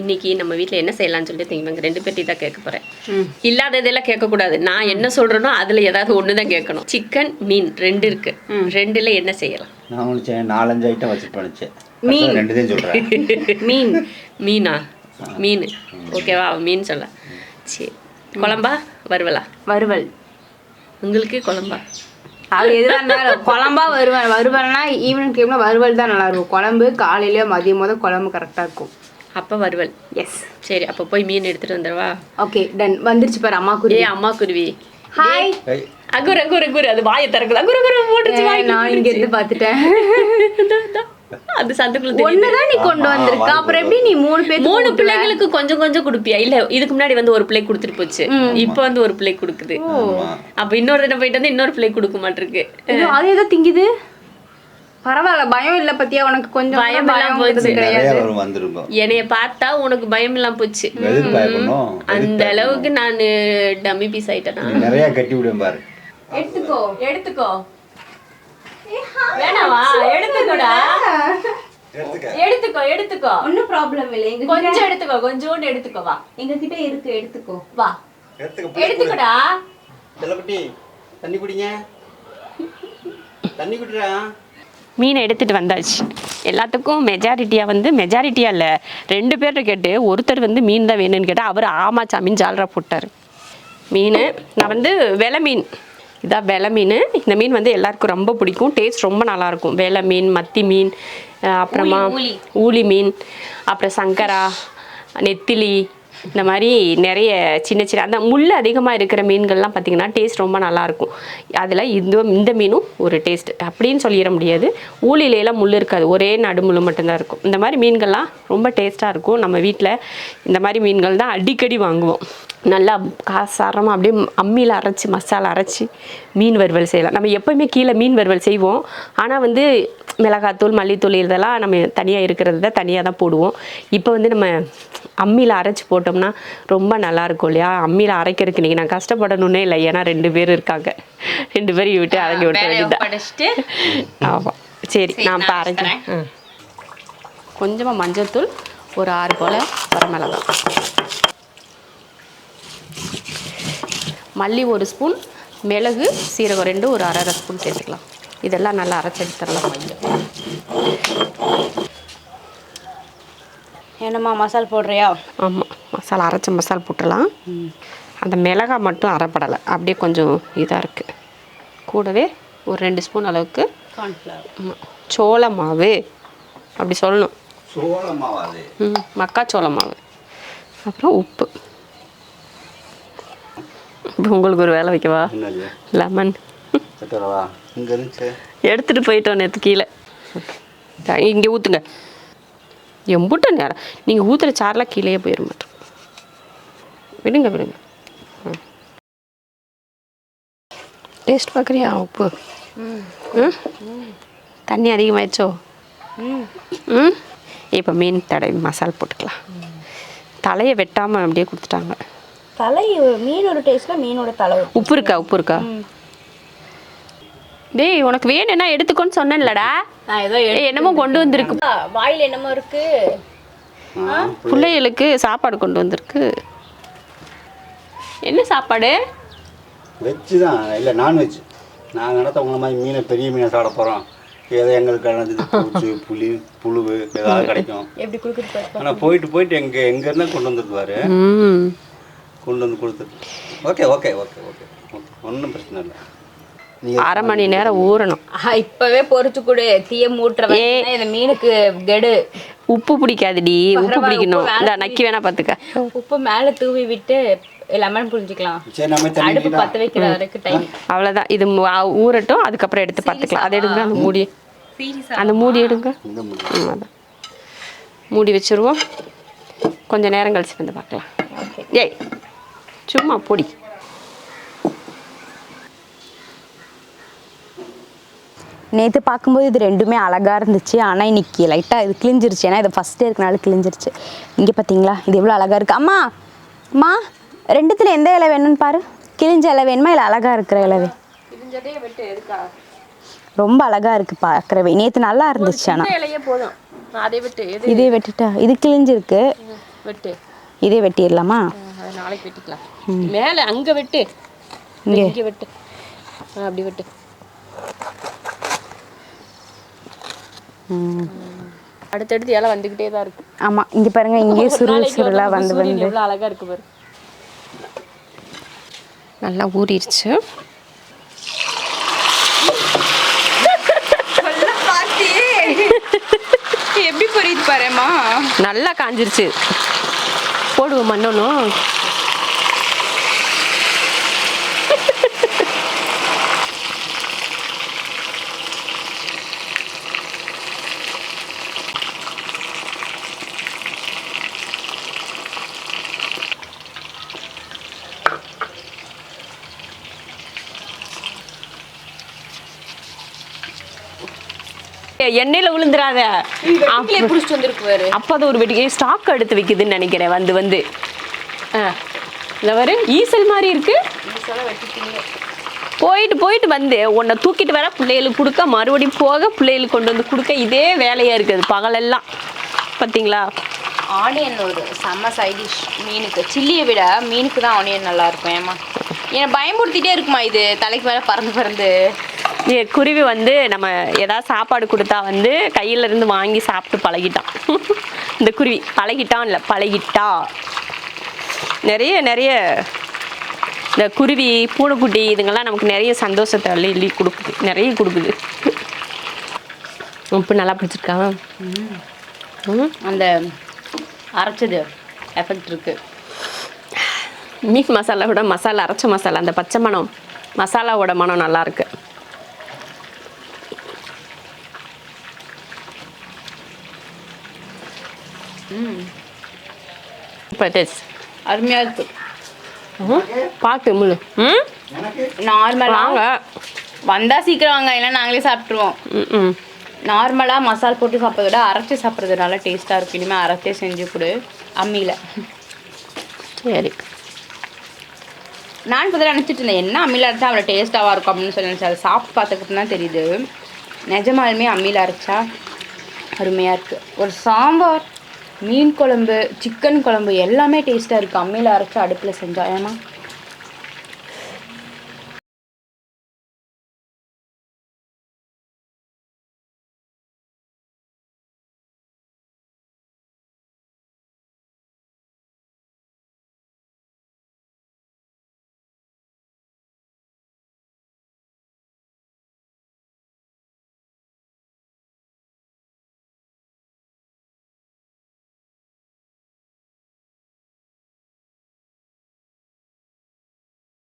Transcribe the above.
இன்னைக்கு நம்ம வீட்ல என்ன செய்யலாம்னு சொல்லிட்டு இவங்க ரெண்டு பேர்ட்டி தான் கேட்க போறேன். இல்லாததெல்லாம் கேட்கக்கூடாது. நான் என்ன சொல்றேனோ அதுல ஏதாவது ஒன்று தான் கேட்கணும். சிக்கன் மீன் ரெண்டு இருக்கு. ரெண்டுல என்ன செய்யலாம்? நான் நாலஞ்சு ஐட்டம் வச்சுட்டு நினச்சேன் ரெண்டு சொல்கிறேன் மீன். மீனா? மீன். ஓகேவா மீன் சொல்ல. சரி. குழம்பா? வறுவலா வறுவல் உங்களுக்கு குழம்பா? அது எதுவாக இருந்தாலும் குழம்பா வருவல். வறுவல்னா ஈவினிங் டைம்ல வறுவல் தான் நல்லா இருக்கும். குழம்பு காலையில மதியம் போது குழம்பு கரெக்டாக இருக்கும். அப்ப வறுவல் எஸ் சரி அப்ப போய் மீன் எடுத்துட்டு வந்துடவா? ஓகே டன் வந்துருச்சு பாரு அம்மா ஏ அம்மா குருவி. ஹாய் அகுர் அகுர் அகுர். அது வாயை திறக்குது. அகுர் அகுர் போட்டுச்சு வாய் நான் இங்க இருந்து பார்த்துட்டேன். அது சந்துக்குள்ள. ஒண்ணுதான் நீ கொண்டு வந்திருக்க. அப்புறம் எப்படி நீ மூணு பேர் மூணு பிள்ளைங்களுக்கு கொஞ்சம் கொஞ்சம் கொடுப்பியா? இல்ல இதுக்கு முன்னாடி வந்து ஒரு பிள்ளை கொடுத்துட்டு போச்சு. இப்ப வந்து ஒரு பிள்ளை கொடுக்குது. அப்ப இன்னொரு தடவை போயிட்டு வந்து இன்னொரு பிள்ளை கொடுக்க மாட்டிருக்கு. அது ஏதோ திங்குது? பரவாயில்ல பயம் இல்ல பத்தியா? உனக்கு கொஞ்சம் பயம் எல்லாம் பயம்ங்கிறது போச்சு. என்னைய பார்த்தா உனக்கு பயம் எல்லாம் போச்சு. அந்த அளவுக்கு நான் டம்மி பீஸ் ஆயிட்டேனா? நிறைய கட்டி விடுவேன் பாரு. எடுத்துக்கோ எடுத்துக்கோ. வேணாவா? எடுத்துக்கோடா. எடுத்துக்கோ. எடுத்துக்கோ ஒன்னும் ப்ராப்ளம் இல்லை. கொஞ்சம் எடுத்துக்கோ கொஞ்சோண்டு எடுத்துக்கோ வா. எங்க கிட்ட இருக்கு எடுத்துக்கோ. வா. எடுத்துக்கோடா. செல்லக்குட்டி தண்ணி குடிங்க. தண்ணி குடிடா. மீனை எடுத்துட்டு வந்தாச்சு. எல்லாத்துக்கும் மெஜாரிட்டியாக வந்து மெஜாரிட்டியாக இல்லை ரெண்டு பேர்கிட்ட கேட்டு ஒருத்தர் வந்து மீன் தான் வேணும்னு கேட்டால் அவர் ஆமா சாமின்னு ஜாலரா போட்டார். மீன் நான் வந்து வெலை மீன். இதான் வெலை மீன். இந்த மீன் வந்து எல்லாருக்கும் ரொம்ப பிடிக்கும். டேஸ்ட் ரொம்ப நல்லாயிருக்கும். வெலை மீன் மத்தி மீன் அப்புறமா ஊளி மீன் அப்புறம் சங்கரா நெத்திலி இந்த மாதிரி நிறைய சின்ன சின்ன அந்த முள் அதிகமாக இருக்கிற மீன்கள்லாம் பார்த்திங்கன்னா டேஸ்ட் ரொம்ப நல்லாயிருக்கும். அதில் இந்த இந்த மீனும் ஒரு டேஸ்ட் அப்படின்னு சொல்லிட முடியாது. ஊழிலையெல்லாம் முள் இருக்காது. ஒரே நடுமுள் மட்டும்தான் இருக்கும். இந்த மாதிரி மீன்கள்லாம் ரொம்ப டேஸ்ட்டாக இருக்கும். நம்ம வீட்டில் இந்த மாதிரி மீன்கள் தான் அடிக்கடி வாங்குவோம். நல்லா காசாரமாக அப்படியே அம்மியில் அரைச்சி மசாலா அரைச்சி மீன் வறுவல் செய்யலாம். நம்ம எப்போயுமே கீழே மீன் வறுவல் செய்வோம். ஆனால் வந்து மிளகாத்தூள் மல்லித்தூள் இதெல்லாம் நம்ம தனியாக இருக்கிறது தான் தனியாக தான் போடுவோம். இப்போ வந்து நம்ம அம்மியில் அரைச்சி போட்டோம்னா ரொம்ப நல்லா இருக்கும் இல்லையா? அம்மியில் அரைக்கிறதுக்கு இன்றைக்கி நான் கஷ்டப்படணுன்னே இல்லை. ஏன்னா ரெண்டு பேர் இருக்காங்க. ரெண்டு பேரையும் விட்டு அரைஞ்சி விட்டு ஆமாம் சரி நான் இப்போ அரைக்கிறேன். கொஞ்சமாக மஞ்சள்தூள் ஒரு ஆறு போல் வரமிளகாய். மல்லி ஒரு ஸ்பூன் மிளகு சீரகம் ரெண்டு ஒரு அரை அரை ஸ்பூன் சேர்த்துக்கலாம். இதெல்லாம் நல்லா அரைச்சி எடுத்துடலாம். என்னம்மா மசால் போடுறியா? ஆமாம் மசாலா அரைச்ச மசாலா போட்டுடலாம். அந்த மிளகாய் மட்டும் அரைப்படலை. அப்படியே கொஞ்சம் இதாக இருக்குது கூடவே ஒரு ரெண்டு ஸ்பூன் அளவுக்கு கார்ன்ஃப்ளவர் சோள மாவு. அப்படி சொல்லணும். சோள ம் மக்காச்சோள மாவு. அப்புறம் உப்பு. இப்போ உங்களுக்கு ஒரு வேலை வைக்கவா? லெமன் எடுத்துகிட்டு போயிட்டோம் நேற்று கீழே. இங்கே ஊற்றுங்க எம்புட்ட நேரம் நீங்கள் ஊற்றுற சாரெலாம் கீழேயே போயிட மாட்டோம் விடுங்க விடுங்க. டேஸ்ட் பார்க்குறியா உப்பு? தண்ணி அதிகமாயிடுச்சோ? ம். இப்போ மீன் தடவி மசாலா போட்டுக்கலாம். தலையை வெட்டாமல் அப்படியே கொடுத்துட்டாங்க. தலை மீனோட டேஸ்ட்ல மீனோட தலை உப்பு இருக்கா உப்பு இருக்கா? டேய் உனக்கு வேணும்னா எடுத்துக்கோன்னு சொன்னேன்லடா. நான் ஏதோ என்னமோ கொண்டு வந்திருக்கு. வாயில் என்னமோ இருக்கு. பிள்ளைகளுக்கு சாப்பாடு கொண்டு வந்திருக்கு. என்ன சாப்பாடு? வெஜ்ஜு தான். இல்லை நான்வெஜ். நாங்கள் நடத்த உங்களை மாதிரி மீனை பெரிய மீனை சாப்பிட போகிறோம் ஏதோ எங்களுக்கு கிடைச்சது பூச்சி புளி புழுவு ஏதாவது கிடைக்கும். எப்படி கொடுக்குறது ஆனால் போயிட்டு போயிட்டு எங்கே எங்கேருந்தா கொண்டு வந்துருவாரு ம். கொண்டு வந்து கொடுத்துட்டு okay okay okay okay okay. ஒன்றும் பிரச்சனை இல்லை. அரை மணி நேரம் ஊறணும். இப்பவே பொரிச்சு கொடு. தீய மூட்டுற வரைக்கும் இந்த மீனுக்கு கெடு. உப்பு பிடிக்காதுடி. உப்பு பிடிக்கணும். இந்த நக்கி வேணா பார்த்துக்க உப்பு மேல தூவி விட்டு லெமன் புரிஞ்சுக்கலாம் அடுப்பு பத்த வைக்கிற வரைக்கும் டைம் அவ்வளோதான் இது ஊறட்டும். அதுக்கப்புறம் எடுத்து பார்த்துக்கலாம் அதை எடுங்க அந்த மூடி. அந்த மூடி எடுங்க. முடி. வச்சிருவோம். கொஞ்ச நேரம் கழிச்சு வந்து பார்க்கலாம் ஏய் சும்மா பொடி. நேற்று பார்க்கும்போது இது ரெண்டுமே அழகாக இருந்துச்சு. ஆனால் இன்னைக்கு லைட்டாக இது கிழிஞ்சிருச்சு. ஏன்னா இது ஃபஸ்ட்டே இருக்கனால கிழிஞ்சிருச்சு. இங்கே பார்த்தீங்களா இது எவ்வளோ அழகாக இருக்குது அம்மா அம்மா ரெண்டுத்தில் எந்த இலை வேணும்னு பாரு. கிழிஞ்ச இலை வேணுமா? இல்லை அழகாக இருக்கிற இலவே ரொம்ப அழகாக இருக்குது பார்க்குறவே. நேற்று நல்லா இருந்துச்சு ஆனால் இதே வெட்டுட்டா இது கிழிஞ்சிருக்கு. இதே வெட்டிடலாமா? நாளைக்கு வெட்டிக்கலாம். மேலே அங்கே வெட்டு. இங்கே. வெட்டு. அப்படி வெட்டு. அடுத்தடுத்து இலை வந்துக்கிட்டே தான் இருக்கு. ஆமாம் இங்கே பாருங்க இங்கே ஒரு சுருள் சுருளாக நம்ம வந்து வந்து எவ்வளோ அழகா இருக்கு பாரு. நல்லா ஊறிடுச்சு. எப்படி புரியுது பாருமா நல்லா காஞ்சிருச்சு. போடுவோம் மண்ணொன்னும். எண்ணெயில விழுந்துடாத பிடிச்சிட்டு வந்துருக்கு பாரு அப்போ அது ஒரு வெட்டி ஸ்டாக் எடுத்து வைக்குதுன்னு நினைக்கிறேன் வந்து வந்து. வரு ஈசல் மாதிரி இருக்கு. போயிட்டு போயிட்டு வந்து உன்னை தூக்கிட்டு வர பிள்ளைகளுக்கு கொடுக்க மறுபடியும் போக பிள்ளைகளுக்கு கொண்டு வந்து கொடுக்க இதே வேலையாக இருக்குது பகலெல்லாம். பார்த்தீங்களா ஆனியன் ஒரு செம்ம சைட் டிஷ் மீனுக்கு. சில்லியை விட மீனுக்கு தான் ஆனியன் நல்லா இருக்கும் ஏமா என்னை பயமுறுத்திட்டே இருக்குமா இது? தலைக்கு மேலே பறந்து பறந்து. குருவி வந்து நம்ம ஏதாவது சாப்பாடு கொடுத்தா வந்து கையில இருந்து வாங்கி சாப்பிட்டு பழகிட்டான். இந்த குருவி பழகிட்டான் இல்லை பழகிட்டா. நிறைய நிறைய இந்த குருவி பூனைக்குட்டி இதுங்கெல்லாம் நமக்கு நிறைய சந்தோஷத்தை அள்ளி அள்ளி கொடுக்குது. நிறைய கொடுக்குது. உப்பு நல்லா பிடிச்சிருக்கா? அந்த அரைச்சது எஃபெக்ட் இருக்கு. மீட் மசாலா விட மசாலா அரைச்ச மசாலா அந்த பச்சை மணம் மசாலாவோட மனம் நல்லா டேஸ்ட் அருமையாக இருக்கு. பார்த்து முழு ம்? நார்மலாக வாங்க. வந்தால் சீக்கிரம் வாங்க இல்லைன்னா நாங்களே சாப்பிட்ருவோம் ம் ம் நார்மலாக மசால் போட்டு சாப்பிட்றத விட அரைச்சி சாப்பிட்றது நல்லா டேஸ்ட்டாக இருக்கும். இனிமேல் அரைச்சே செஞ்சு கொடு. அம்மியில். சரி. நான் இப்போ நினச்சிட்டு இருந்தேன் என்ன அம்மியில் அரைச்சா அவ்வளோ டேஸ்ட்டாக இருக்கும் அப்படின்னு சொல்லி நினச்சேன். அதை சாப்பிட்டு பார்த்ததுக்கு தான் தெரியுது. நிஜமாலுமே அம்மியில் அரைச்சா அருமையாக இருக்குது ஒரு சாம்பார். மீன் குழம்பு சிக்கன் குழம்பு எல்லாமே டேஸ்ட்டாக இருக்குது அம்மியில் அரைச்சி அடுப்பில் செஞ்சால் ஏன்னா